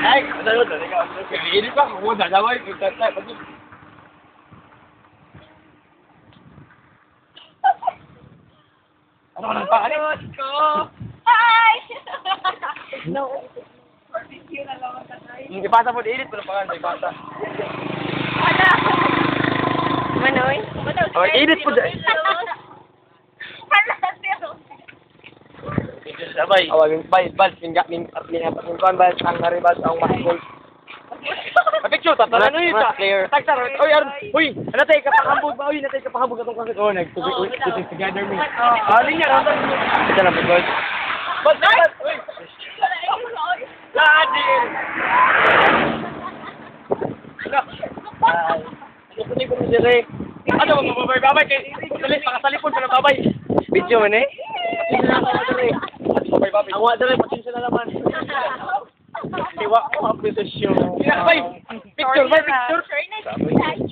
Ay, ano doon? Ikaw, hindi pa ako dadaway. Tatay, pati. Ano nang pa? Ano? ko. Hi! no. Barbecue na lang ang tatay. Hindi pasa mo diilit pero pangan may bata. Wala. Manoy? Oh, edit po dyan. Hala, pero. Sabay. Awagin bal bal pinga min min apa min kan bal ang haribal ang maskol. Picture ta tanan ni ta. Tag ta. Oy ar. Uy, natay ka pahambog ba? Uy, natay ka pahambog atong kasi oh nagtubig uy is together me. Ah, linya ra ta. Ito na bigod. Bal bal. Uy. Ladi. Ano ko ni ko dire? Ano babay babay kay dali pakasalipon pa ng babay. Video man eh. Yan dali. Ang wa dali, pasensya na naman. Tiwa ko ang presensyo. Picture, may picture. Sorry na.